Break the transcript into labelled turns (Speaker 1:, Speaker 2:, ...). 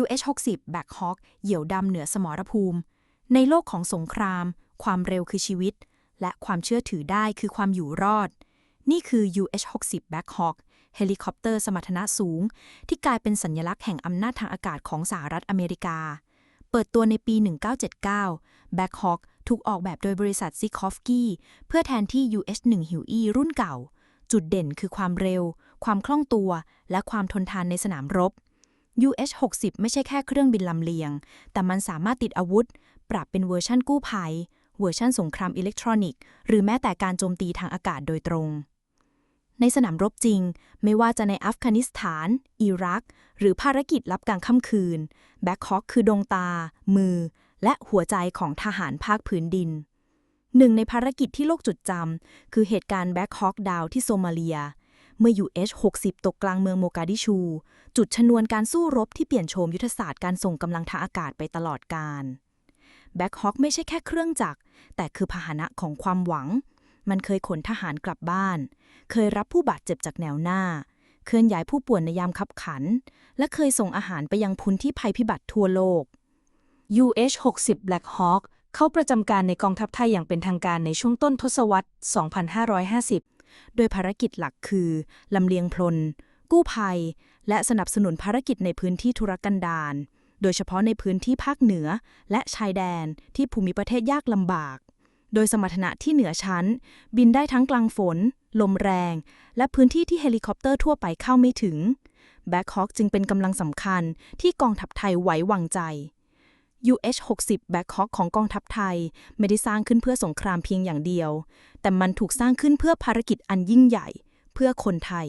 Speaker 1: UH-60 Black Hawk เหยี่ยวดำเหนือสมรภูมิ ในโลกของสงคราม ความเร็วคือชีวิต และความเชื่อถือได้คือความอยู่รอด นี่คือ UH-60 Black Hawk เฮลิคอปเตอร์สมรรถนะสูง ที่กลายเป็นสัญลักษณ์แห่งอำนาจทางอากาศของสหรัฐอเมริกา เปิดตัวในปี 1979 Black Hawk ถูกออกแบบโดยบริษัทซิคอฟกี้เพื่อแทนที่ UH-1 Huey รุ่นเก่า จุดเด่นคือความเร็ว ความคล่องตัว และความทนทานในสนามรบ UH-60 ไม่ใช่แค่เครื่องบินลำเลียง แต่มันสามารถติดอาวุธ ปรับเป็นเวอร์ชั่นกู้ภัย เวอร์ชั่นสงครามอิเล็กทรอนิกส์ หรือแม้แต่การโจมตีทางอากาศโดยตรง ในสนามรบจริง ไม่ว่าจะในอัฟกานิสถาน อิรัก หรือภารกิจลับกลางค่ำคืน แบ็คฮอคคือดวงตา มือ และหัวใจของทหารภาคพื้นดินหนึ่งในภารกิจที่โลกจดจำคือเหตุการณ์แบ็คฮอคดาวที่โซมาเลีย เมื่อ UH-60 ตกกลางเมืองโมกาดิชู จุดชนวนการสู้รบที่เปลี่ยนโฉมยุทธศาสตร์การส่งกำลังทางอากาศไปตลอดกาลแบ็คฮอคไม่ใช่แค่เครื่องจักร แต่คือพาหนะของความหวัง มันเคยขนทหารกลับบ้าน เคยรับผู้บาดเจ็บจากแนวหน้า เคลื่อนย้ายผู้ป่วยในยามคับขัน และเคยส่งอาหารไปยังพื้นที่ภัยพิบัติทั่วโลก
Speaker 2: UH-60 Black Hawk เข้าประจำการในกองทัพไทยอย่างเป็นทางการในช่วงต้นทศวรรษ 2550
Speaker 1: โดยภารกิจหลักคือลำเลียงพลกู้ภัย และสนับสนุนภารกิจในพื้นที่ธุรกันดารโดยเฉพาะในพื้นที่ภาคเหนือ และชายแดนที่ภูมิประเทศยากลำบาก โดยสมรรถนะที่เหนือชั้น บินได้ทั้งกลางฝน ลมแรง และพื้นที่ที่เฮลิคอปเตอร์ทั่วไปเข้าไม่ถึงแบ็คฮอคจึงเป็นกำลังสำคัญที่กองทัพไทยไว้วางใจ UH-60 Black Hawk ของกองทัพไทย ไม่ได้สร้างขึ้นเพื่อสงครามเพียงอย่างเดียว แต่มันถูกสร้างขึ้นเพื่อภารกิจอันยิ่งใหญ่ เพื่อคนไทย